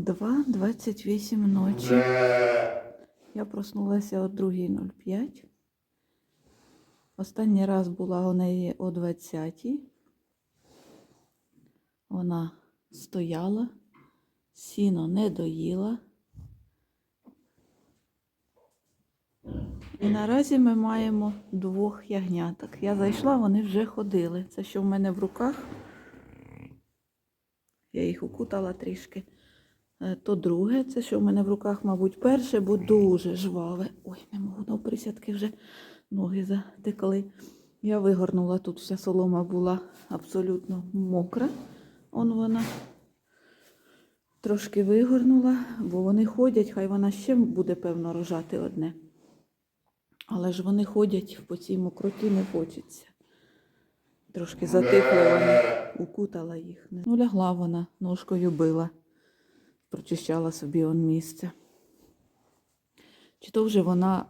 2.28 ночі. Я проснулася о 2.05. Останній раз була у неї о 20. Вона стояла, сіно не доїла. І наразі ми маємо двох ягняток. Я зайшла, вони вже ходили. Це що в мене в руках. Я їх укутала трішки. Е, То друге, це що в мене в руках, мабуть, перше, бо дуже жваве. Ой, не можу на присядки вже ноги затекли. Я вигорнула тут вся солома була абсолютно мокра. Он вона трошки вигорнула, бо вони ходять, хай вона ще буде, певно, рожати одне. Але ж вони ходять по цій мокроті не хочеться. Трошки затихли вони, укутала їх. Ну, лягла вона, ножкою била, прочищала собі он місце. Чи то вже вона,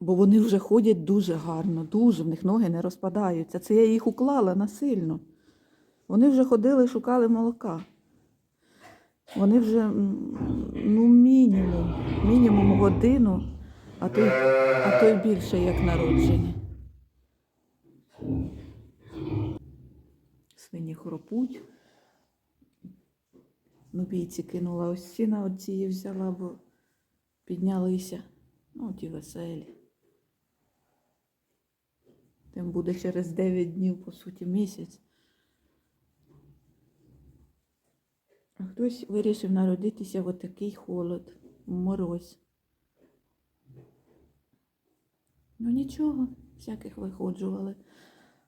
бо вони вже ходять дуже гарно, дуже, в них ноги не розпадаються. Це я їх уклала насильно. Вони вже ходили, шукали молока. Вони вже ну, мінімум, мінімум годину, а то, а то й більше, як народжені. Свині хропуть. Ну, бійці кинула ось сіна от цієї взяла, бо піднялися. Ну, ті веселі. Тим буде через 9 днів, по суті, місяць. А хтось вирішив народитися в отакий холод, мороз. Ну нічого, всяких виходжували.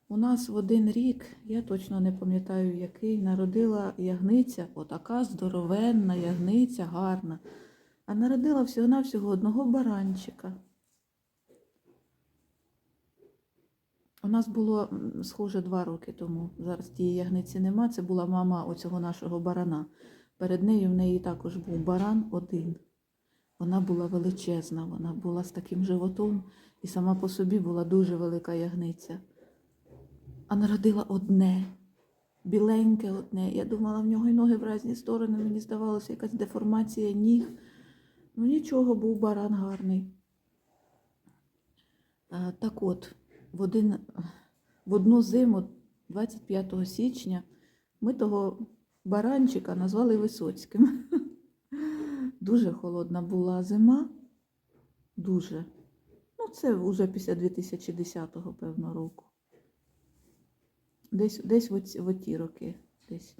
У нас в один рік, я точно не пам'ятаю який, народила ягниця, отака здоровенна ягниця, гарна. А народила всього-навсього одного баранчика. У нас було схоже два роки тому. Зараз тієї ягниці нема. Це була мама оцього нашого барана. Перед нею в неї також був баран один. Вона була величезна, вона була з таким животом і сама по собі була дуже велика ягниця. А народила одне, біленьке одне. Я думала, в нього й ноги в різні сторони, мені здавалося, якась деформація ніг. Ну нічого, був баран гарний. Так от, в, один, в одну зиму, 25 січня, ми того баранчика назвали Висоцьким. Дуже холодна була зима. Дуже. Ну, це вже після 2010-го, певно, року. Десь, десь в, оті роки. Десь.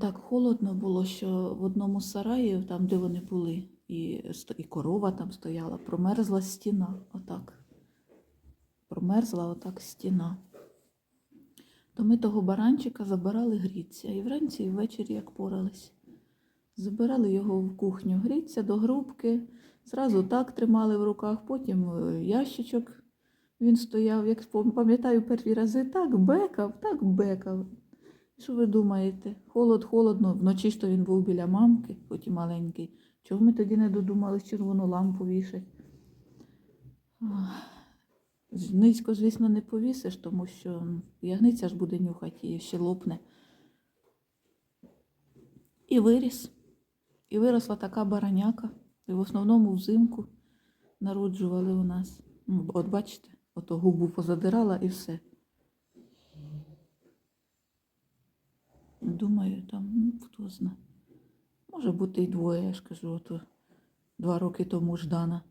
Так холодно було, що в одному з сараїв, там, де вони були, і, і корова там стояла, промерзла стіна. Отак. Промерзла отак стіна. То ми того баранчика забирали гріться. І вранці, і ввечері як порались. Забирали його в кухню гріться до грубки, зразу так тримали в руках, потім е, ящичок він стояв, як пам'ятаю, перші рази так бекав, так бекав. Що ви думаєте? Холод, холодно, вночі ж то він був біля мамки, хоч і маленький. Чого ми тоді не додумались червону лампу вішати? Ах. Низько, звісно, не повісиш, тому що ягниця ж буде нюхати і ще лопне. І виріс. І виросла така бараняка. І в основному взимку народжували у нас. От бачите, ото губу позадирала і все. Думаю, там, ну, хто зна. Може бути і двоє, я ж кажу, ото два роки тому Ждана.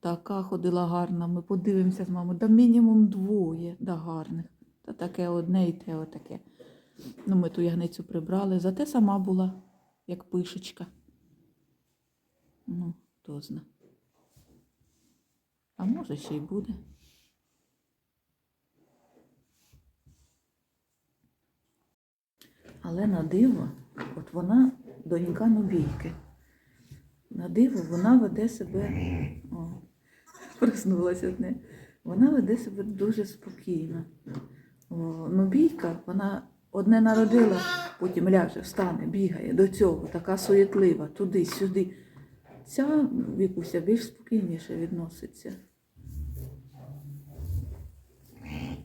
Така ходила гарна, ми подивимося з мамою. Да мінімум двоє, да гарних. Та таке одне і те отаке. Ну, ми ту ягницю прибрали, зате сама була, як пишечка. Ну, хто зна. А може ще й буде. Але на диво, от вона донька Нобійки. На диво вона веде себе. О, проснулася одне. Вона веде себе дуже спокійно. О, Нобійка, вона одне народила, потім ляже, встане, бігає до цього, така суєтлива, туди-сюди. Ця вікуся більш спокійніше відноситься.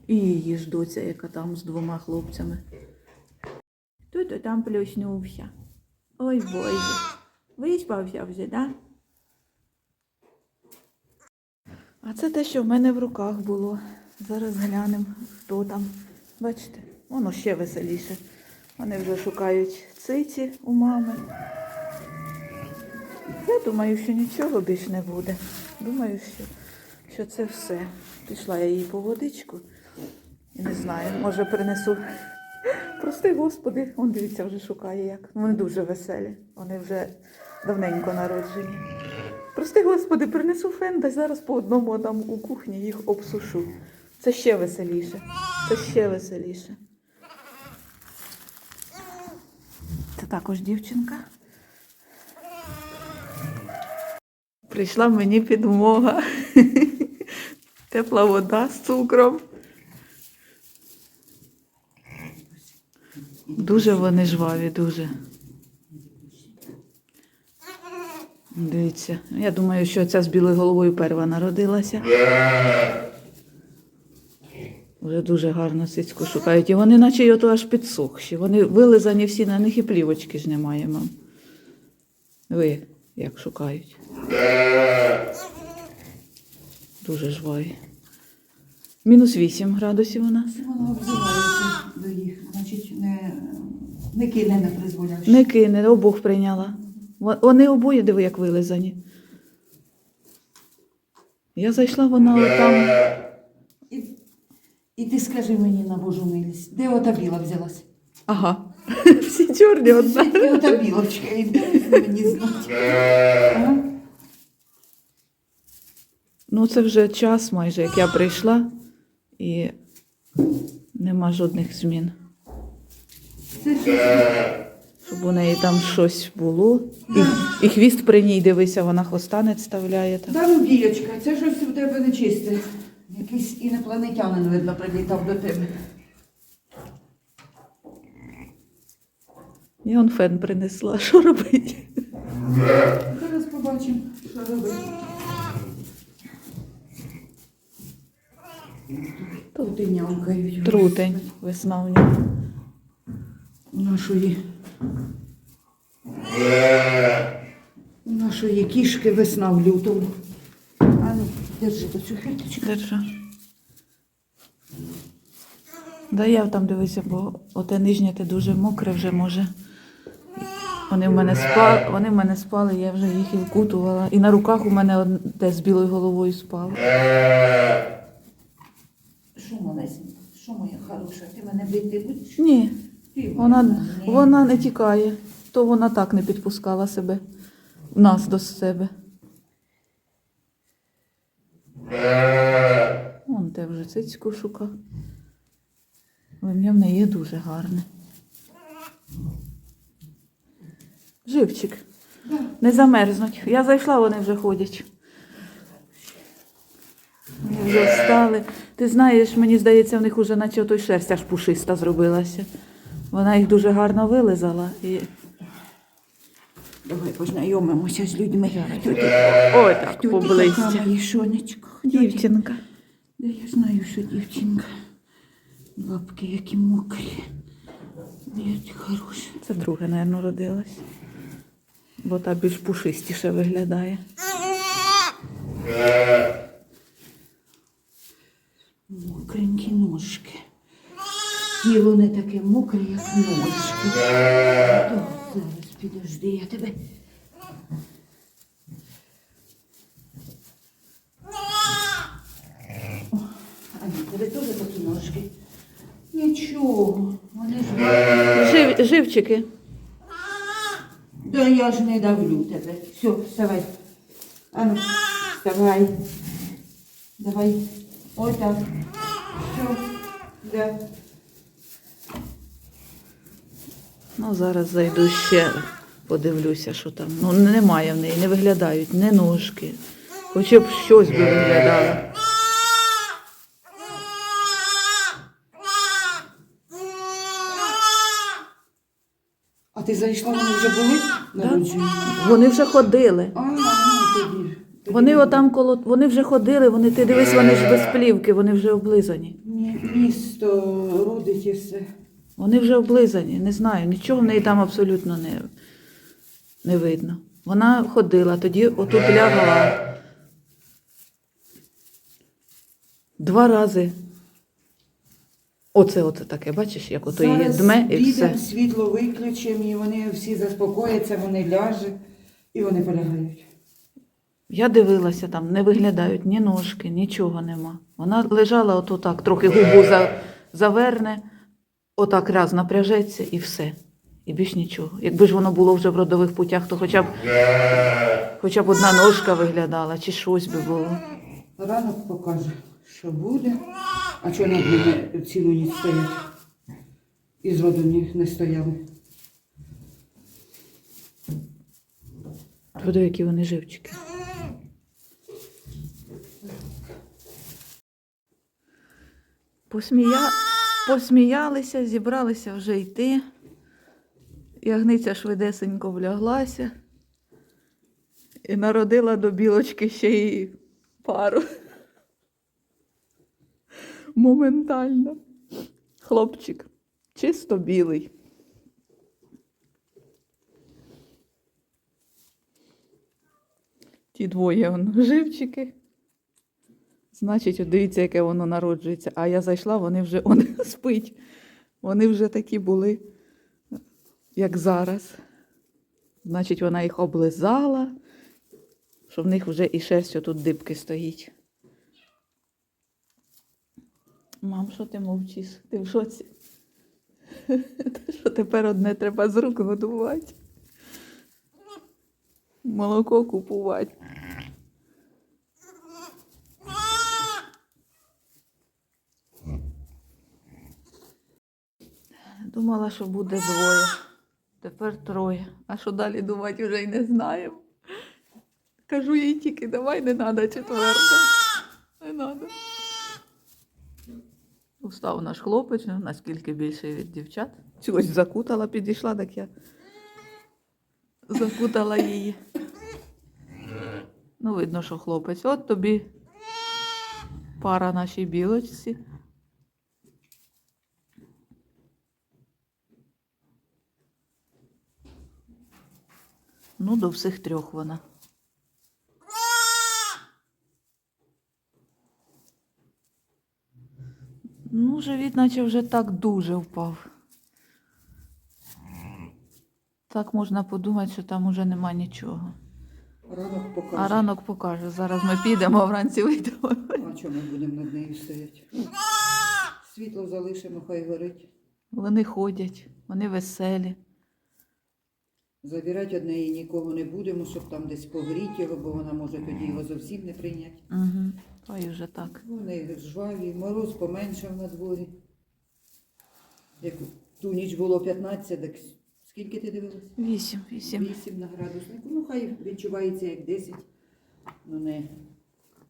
І її ж доця, яка там з двома хлопцями. Той то там плюснувся. Ой Боже. Виспався вже, да? А це те, що в мене в руках було. Зараз глянемо, хто там. Бачите, воно ще веселіше. Вони вже шукають циці у мами. Я думаю, що нічого більш не буде. Думаю, що, що це все. Пішла я їй по водичку. І не знаю, може принесу. Прости, господи, он дивіться, вже шукає як. Вони дуже веселі. Вони вже давненько народжені. Прости, господи, принесу фен, да зараз по одному там у кухні їх обсушу. Це ще веселіше. Це ще веселіше. Це також дівчинка. Прийшла мені підмога. Тепла вода з цукром. Дуже вони жваві, дуже. Дивіться, я думаю, що ця з білою головою перва народилася. Вже дуже гарно цицьку шукають. І вони наче й ото аж підсохші. Вони вилизані всі на них і плівочки ж немає, мам. Ви як шукають. Дуже жваві. Мінус 8 градусів у нас. Вона обзивається до їх, значить, не, не кине, не призволяєш. Не кине, обох прийняла. Во- Вони обоє диви, як вилизані. Я зайшла, вона там. І, і ти скажи мені на Божу милість, де ота біла взялась? Ага. Всі чорні одна. Звідки ота білочка? І де мені знати? А? Ну, це вже час майже, як я прийшла, і нема жодних змін. Щоб у неї там щось було. І, і хвіст при ній, дивися, вона хвостанець вставляє. Там. Да, ну, білочка, це щось у тебе нечисте. Якийсь інопланетянин, видно, прилітав до тебе. Я он фен принесла. Що робити? Зараз побачимо, що робити. Тут. Трутень, весна в нього. У нашої. У нашої кішки весна в лютому. А ну, держи оцю хвилиночку. Держа. Да я там дивися, бо оте нижнє те дуже мокре вже може. Вони в мене спали, вони в мене спали, я вже їх і вкутувала. І на руках у мене те з білою головою спав. Що, малесенька? Що моя хороша? Ти мене бити будеш? Ні, Ти вона, ні. вона не тікає, то вона так не підпускала себе, нас до себе. Вон те вже цицьку шукав. Ім'я в неї дуже гарне. Живчик. Не замерзнуть. Я зайшла, вони вже ходять. Вони вже встали. Ти знаєш, мені здається, в них уже наче той шерсть аж пушиста зробилася. Вона їх дуже гарно вилизала. І... Давай познайомимося з людьми. Ой, так? Хто ти? Дівчинка. Да я знаю, що дівчинка. Лапки які мокрі. Як хороша. Це друге, мабуть, родилась. Бо та більш пушистіше виглядає. Мокренькі ножки. Тіло не таке мокре, як ножки. Так, зараз підожди, я тебе. О, А ні, тебе теж такі ножки. Нічого, вони ж. Жив, живчики. Да я ж не давлю тебе. Все, вставай. А ну, вставай. Давай. Ой так. Все. Да. Ну, зараз зайду ще, подивлюся, що там. Ну, немає в неї, не виглядають, не ножки. Хоча б щось би виглядало. А ти зайшла, вони вже були народжені? Вони вже ходили. А, ну тоді. Вони отам коло, вони вже ходили, вони, ти дивись, вони ж без плівки, вони вже облизані. Мі- Місто родить і все. Вони вже облизані, не знаю, нічого в неї там абсолютно не, не видно. Вона ходила, тоді отут лягла. Два рази. Оце оце таке, бачиш, як ото її дме і все. світло виключимо, і вони всі заспокояться, вони ляжуть і вони полягають. Я дивилася, там не виглядають ні ножки, нічого нема. Вона лежала ото так, трохи губу за, заверне, отак раз напряжеться і все. І більш нічого. Якби ж воно було вже в родових путях, то хоча б, хоча б одна ножка виглядала, чи щось би було. Ранок покаже, що буде, а чого над ними цілу ніч стоять. І з роду ні- не стояли. Подиви, які вони живчики. Посмія... Посміялися, зібралися вже йти. Ягниця швидесенько вляглася і народила до білочки ще й пару. Моментально. Хлопчик. Чисто білий. Ті двоє он, живчики. Значить, дивіться, яке воно народжується. А я зайшла, вони вже он спить. Вони вже такі були, як зараз. Значить, вона їх облизала, що в них вже і шерсть тут дибки стоїть. Мам, що ти мовчиш? Ти в шоці? Що тепер одне треба з рук годувати? Молоко купувати. Думала, що буде двоє. Тепер троє. А що далі думати вже й не знаємо. Кажу їй тільки, давай не треба четверте. Не треба. Устав наш хлопець, наскільки більше від дівчат. Чогось закутала, підійшла, так я закутала її. Ну, видно, що хлопець. От тобі пара нашій білочці. Ну, до всіх трьох вона. Ну, живіт, наче вже так дуже впав. Так можна подумати, що там уже нема нічого. Ранок покаже. А ранок покаже. Зараз ми підемо, а вранці вийдемо. А чого ми будемо над нею стояти? Світло залишимо, хай горить. Вони ходять, вони веселі. Забирати од неї нікого не будемо, щоб там десь погріти його, бо вона може тоді його зовсім не прийняти. Угу. І вже так. Вони жваві, мороз поменшав на дворі. Як ту ніч було 15, так скільки ти дивилась? Вісім, вісім. 8 на градуснику. Ну, хай відчувається як 10. Ну не.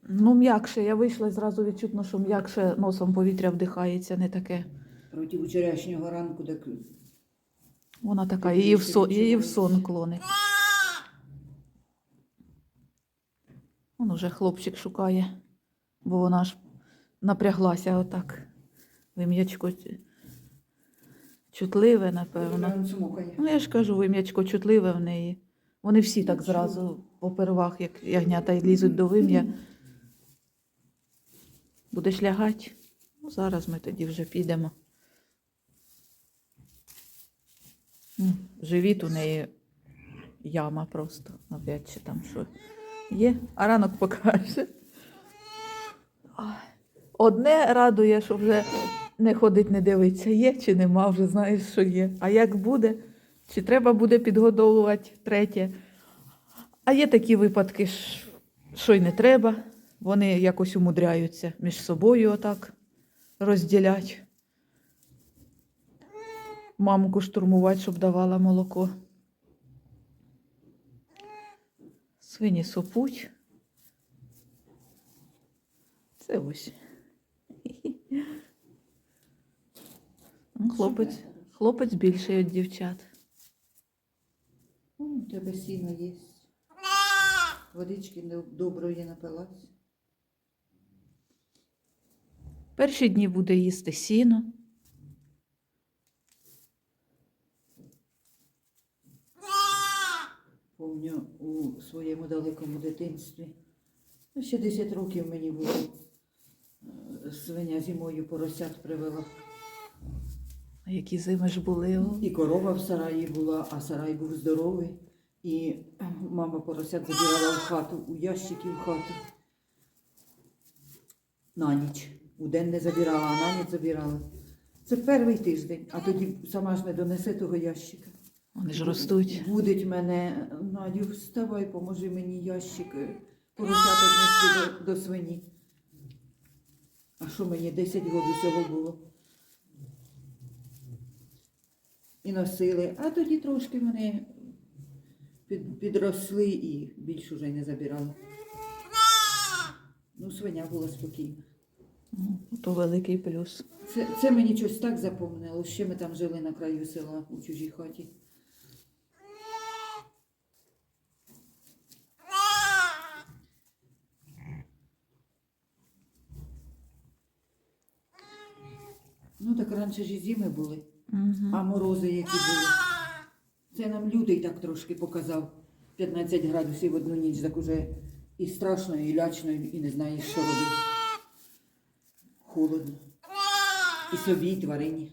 Ну, м'якше. Я вийшла і зразу відчутно, що м'якше носом повітря вдихається, не таке. Проти вчорашнього ранку так Вона така, її в сон, її в сон клонить. Он уже хлопчик шукає, бо вона ж напряглася отак. Вим'ячко чутливе, напевно. Ну, я ж кажу, вим'ячко чутливе в неї. Вони всі так зразу попервах, як ягнята, й лізуть до вим'я. Будеш лягати? Ну, зараз ми тоді вже підемо. Живіт у неї яма просто. Навряд чи там що є, а ранок покаже. Одне радує, що вже не ходить, не дивиться, є чи нема, вже знаєш, що є. А як буде, чи треба буде підгодовувати третє. А є такі випадки, що й не треба. Вони якось умудряються між собою отак розділять. Мамку штурмувати, щоб давала молоко. Свині сопуть. Це ось. Ну, Хлопець, хлопець більший від дівчат. У тебе сіно є. Водички доброї напилась. Перші дні буде їсти сіно. Помню у своєму далекому дитинстві. Ну, ще 10 років мені було. е, Свиня зимою поросят привела. А які зими ж були? І корова в сараї була, а сарай був здоровий. І мама поросят забирала в хату, у ящики в хату. На ніч. У день не забирала, а на ніч забирала. Це перший тиждень, а тоді сама ж не донесе того ящика. Вони ж ростуть. Будить мене, Надю, вставай, поможи мені ящик е, поросяток нести до, до свині. А що мені 10 років усього було? І носили, а тоді трошки вони під, підросли і більше вже й не забирали. Ну, свиня була спокійна. Ну, То великий плюс. Це, це мені щось так запомнило. Ще ми там жили на краю села у чужій хаті. Ну так раніше ж і зими були, а морози які були. Це нам лютий так трошки показав. 15 градусів в одну ніч, так уже і страшно, і лячно, і не знаєш, що робити. Холодно. І собі, і тварині.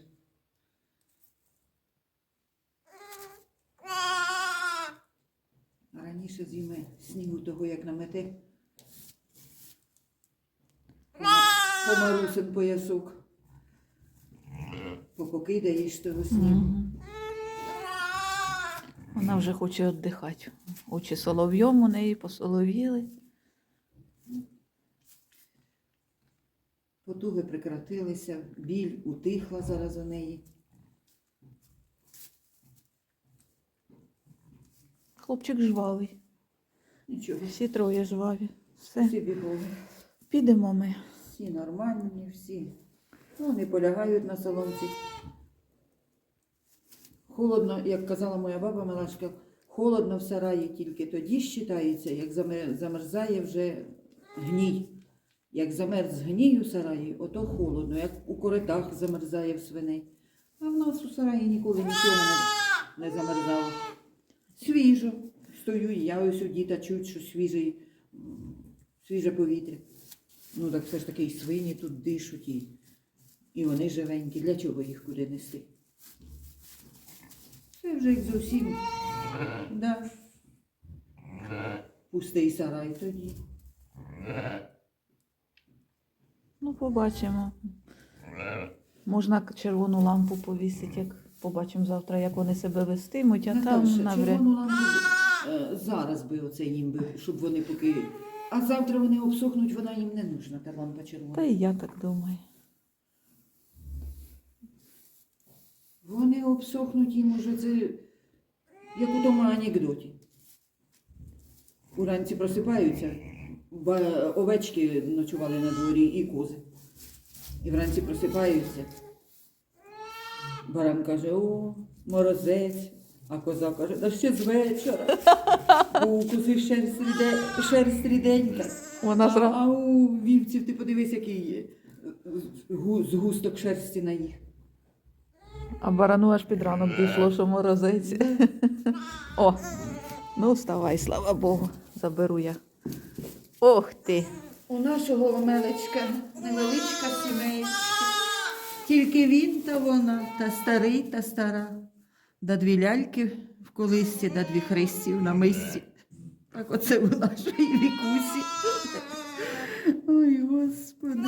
А раніше зими снігу того, як намете. По марусин поясок. Попокидаєш того снігу. Вона вже хоче віддихати. Очі соловйом у неї посоловіли. Потуги прекратилися, біль утихла зараз у неї. Хлопчик жвавий. Нічого. Всі троє жваві. Все. Спасибі Богу. Підемо ми. Всі нормальні, всі. Не полягають на соломці. Холодно, як казала моя баба Милашка, холодно в сараї тільки тоді считається, як замерзає вже гній. Як замерз гній у сараї, ото холодно, як у коритах замерзає в свиней. А в нас у сараї ніколи нічого не, не замерзало. Свіжо. Стою, і я ось у діта чуть, що свіжий, свіже повітря. Ну так все ж таки і свині тут дишуть, і, і вони живенькі. Для чого їх куди нести? Це вже як зовсім да. пустий сарай тоді. Ну, побачимо. Можна червону лампу повісити, як побачимо завтра, як вони себе вестимуть, а там навряд. червону лампу е, зараз би оце їм би, щоб вони поки. А завтра вони обсохнуть, вона їм не нужна, та лампа червона. Та і я так думаю. Вони обсохнуть їм уже це, як у тому анекдоті. Уранці просипаються, овечки ночували на дворі і кози. І вранці просипаються. Баран каже, о, морозець, а коза каже, да ще з вечора. У кози шерсть, ріде, шерсть ріденька. Вона а, зра... а у вівців ти подивись, який є гу- згусток шерсті на їх. А барану аж під ранок дійшло, що морозець. О, ну вставай, слава Богу, заберу я. Ох ти. У нашого Омелечка невеличка сімейка. Тільки він та вона, та старий, та стара. Да дві ляльки в колисці, да дві христі в намисці. Так оце у нашої вікусі. Ой, Господи.